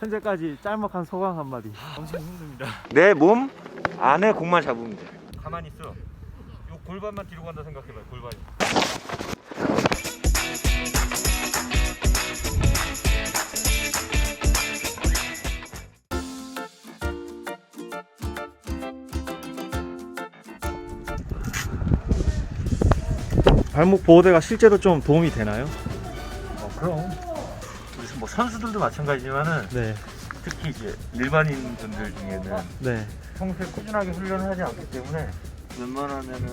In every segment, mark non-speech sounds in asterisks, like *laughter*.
현재까지 짤막한 소감 한마디. 엄청 힘듭니다. 내 몸 안에 공만 잡으면 돼. 가만히 있어. 요 골반만 뒤로 간다 생각해봐. 골반이. 발목 보호대가 실제로 좀 도움이 되나요? 어, 그럼. 선수들도 마찬가지지만은 네, 특히 이제 일반인 분들 중에는 네. 평소에 꾸준하게 훈련을 하지 않기 때문에 웬만하면은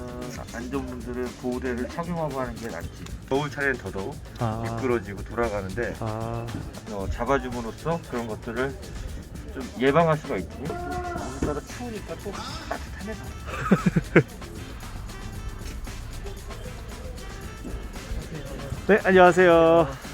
안전분들은 보호대를 착용하고 하는 게 낫지. 겨울철에는 더더욱 아, 미끄러지고 돌아가는데 아, 어, 잡아줌으로써 그런 것들을 좀 예방할 수가 있지. 오늘따라 추우니까 또 따뜻하네. *laughs* 네, 안녕하세요.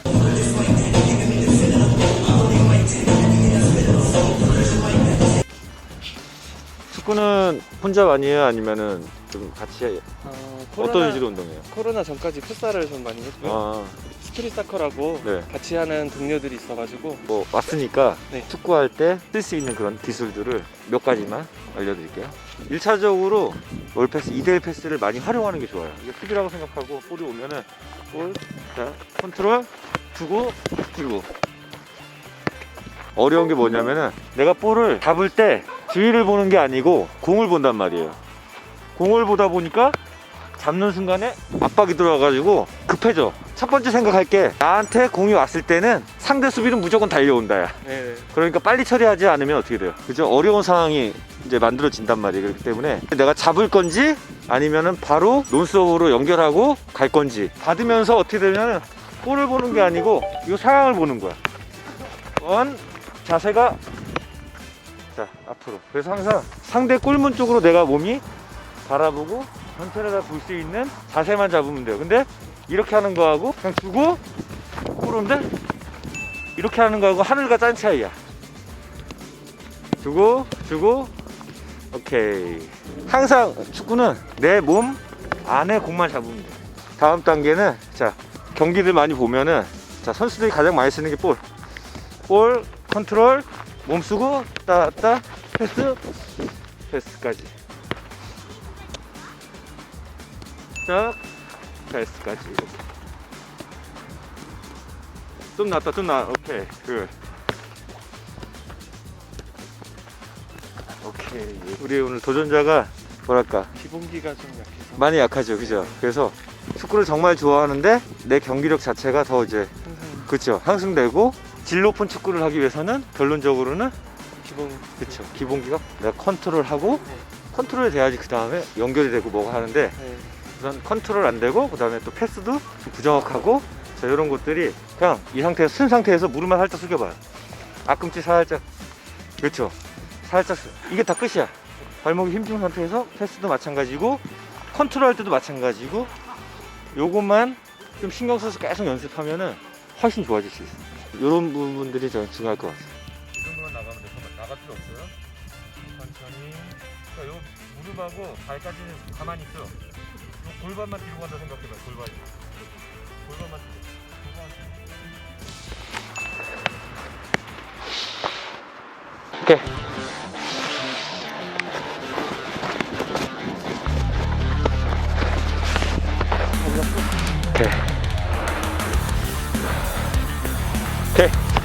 축구는 혼자 많이 해요? 아니면은 좀 같이 해요? 어, 어떤 위주로 운동해요? 코로나 전까지 풋살을 좀 많이 했고요. 아, 스트릿 사커라고 네. 같이 하는 동료들이 있어가지고 뭐 왔으니까 네. 축구할 때 쓸 수 있는 그런 기술들을 몇 가지만 알려드릴게요. 1차적으로 롤패스, 2대1 패스를 많이 활용하는 게 좋아요. 이게 수비라고 생각하고 볼이 오면은 볼, 자, 컨트롤, 주고, 들고. 어려운 게 뭐냐면은 내가 볼을 잡을 때 주위를 보는 게 아니고 공을 본단 말이에요. 공을 보다 보니까 잡는 순간에 압박이 들어와가지고 급해져. 첫 번째 생각할 게 나한테 공이 왔을 때는 상대 수비는 무조건 달려온다. 야. 네, 그러니까 빨리 처리하지 않으면 어떻게 돼요? 그죠? 어려운 상황이 이제 만들어진단 말이에요. 그렇기 때문에 내가 잡을 건지 아니면은 바로 논스톱으로 연결하고 갈 건지 받으면서 어떻게 되냐면 볼을 보는 게 아니고 이 상황을 보는 거야. 원 자세가 자 앞으로. 그래서 항상 상대 골문 쪽으로 내가 몸이 바라보고 전체를 다 볼 수 있는 자세만 잡으면 돼요. 근데 이렇게 하는 거하고 그냥 주고 꼬른데 이렇게 하는 거하고 하늘과 딴 차이야. 주고 주고 오케이. 항상 축구는 내 몸 안에 공만 잡으면 돼. 다음 단계는 자 경기들 많이 보면은 자 선수들이 가장 많이 쓰는 게 볼. 볼 컨트롤 몸 쓰고 따따 패스 패스까지. 자 패스까지. 이렇게. 좀 낫다 좀 나. 오케이 그. 오케이. 우리 오늘 도전자가 뭐랄까 기본기가 좀 약해서 많이 약하죠, 그죠? 그래서 축구를 정말 좋아하는데 내 경기력 자체가 더 이제 항상 그쵸 상승되고 질 높은 축구를 하기 위해서는 결론적으로는 기본. 그쵸 기본기가 내가 컨트롤하고 네. 컨트롤이 돼야지 그 다음에 연결이 되고 뭐가 하는데 네, 우선 컨트롤 안 되고 그 다음에 또 패스도 좀 부정확하고 자 이런 것들이 그냥 이 상태에서 쓴 상태에서 무릎만 살짝 숙여봐요. 앞꿈치 살짝. 그렇죠 살짝 숙- 이게 다 끝이야. 발목이 힘준 상태에서 패스도 마찬가지고 컨트롤 할 때도 마찬가지고 요것만 좀 신경 써서 계속 연습하면은 훨씬 좋아질 수 있어요 이런 부분들이 저는 중요할 것 같아요 이 정도만 나가면 돼. 정말 나갈 필요 없어요. 천천히. 그러니까 요 무릎하고 발까지는 가만히 있어. 요 골반만 뒤로 간다 생각해봐. 골반이. 골반만 뒤로. 골반. 오케이 오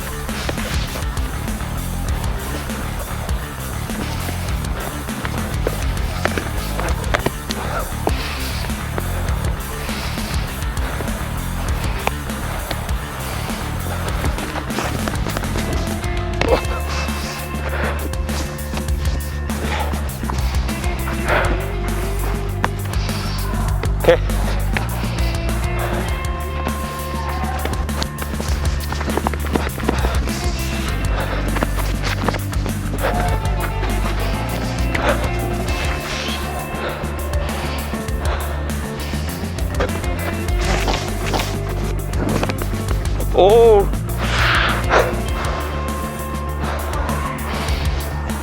오.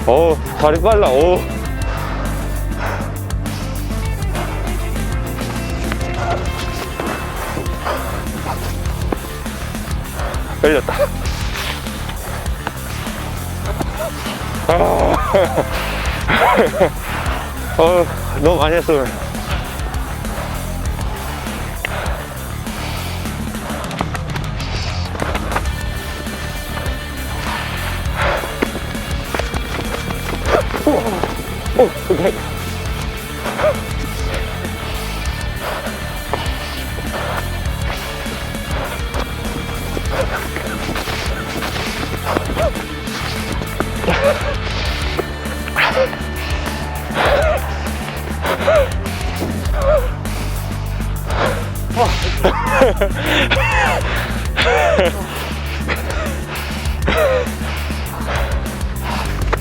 어, 다리 빨라. 오. 걸렸다. *laughs* 어, 너무 많이. 오 늘. 오, 오, 오케이.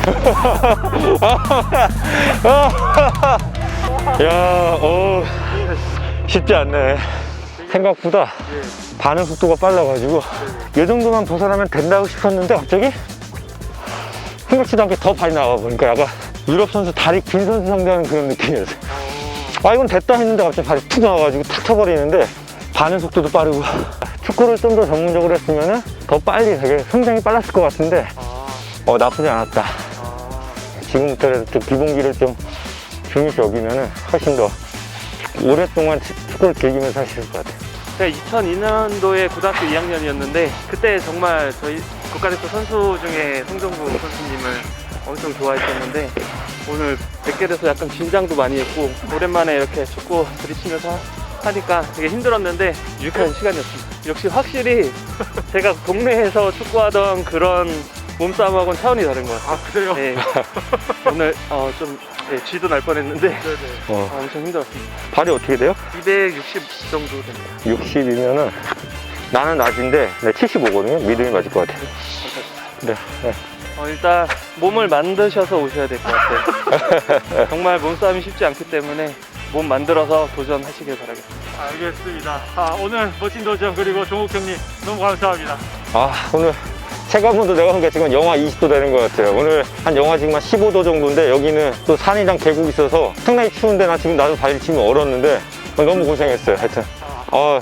*laughs* 야, 어, 쉽지 않네. 생각보다 반응 속도가 빨라가지고 이 정도만 벗어나면 된다고 싶었는데 갑자기 생각지도 않게 더 발이 나와 보니까 약간 유럽 선수 다리 긴 선수 상대하는 그런 느낌이었어요. 아 이건 됐다 했는데 갑자기 발이 툭 나와가지고 탁 쳐버리는데 반응 속도도 빠르고 축구를 좀 더 전문적으로 했으면 더 빨리 되게 성장이 빨랐을 것 같은데 어 나쁘지 않았다. 지금부터라도 좀 기본기를 좀 중요시 여기면 훨씬 더 오랫동안 축- 축구를 즐기면서 할 수 있을 것 같아요. 제가 2002년도에 고등학교 2학년이었는데 그때 정말 저희 국가대표 선수 중에 송정구 선수님을 엄청 좋아했었는데 오늘 뵙게 돼서 약간 긴장도 많이 했고 오랜만에 이렇게 축구 부딪히면서 하니까 되게 힘들었는데 유익한 시간이었습니다. 역시 확실히 제가 동네에서 축구하던 그런 몸싸움하고는 차원이 다른 것 같아요. 아 그래요? 네. 오늘 어, 좀 네, 쥐도 날 뻔했는데 어, 어, 엄청 힘들었습니다. 발이 어떻게 돼요? 260 정도 됩니다. 60이면은 나는 낮인데 내 75거든요. 믿음이 맞을 것 같아요. 네, 네. 어, 일단 몸을 만드셔서 오셔야 될 것 같아요. *laughs* 정말 몸싸움이 쉽지 않기 때문에 몸 만들어서 도전하시길 바라겠습니다. 알겠습니다. 아 오늘 멋진 도전 그리고 종욱 형님 너무 감사합니다. 아 오늘 체감온도 내가 본게 지금 영하 20도 되는 것 같아요. 오늘 한 영하 지금 한 15도 정도인데 여기는 또 산이랑 계곡이 있어서 상당히 추운데 나 지금 나도 발을 치면 얼었는데 너무 고생했어요. 하여튼. 어,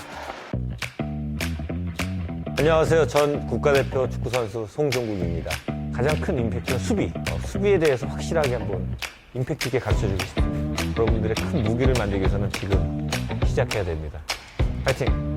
안녕하세요. 전 국가대표 축구선수 송종국입니다. 가장 큰 임팩트는 수비. 어, 수비에 대해서 확실하게 한번 임팩트 있게 가르쳐 주고 싶습니다. 여러분들의 큰 무기를 만들기 위해서는 지금 시작해야 됩니다. 파이팅!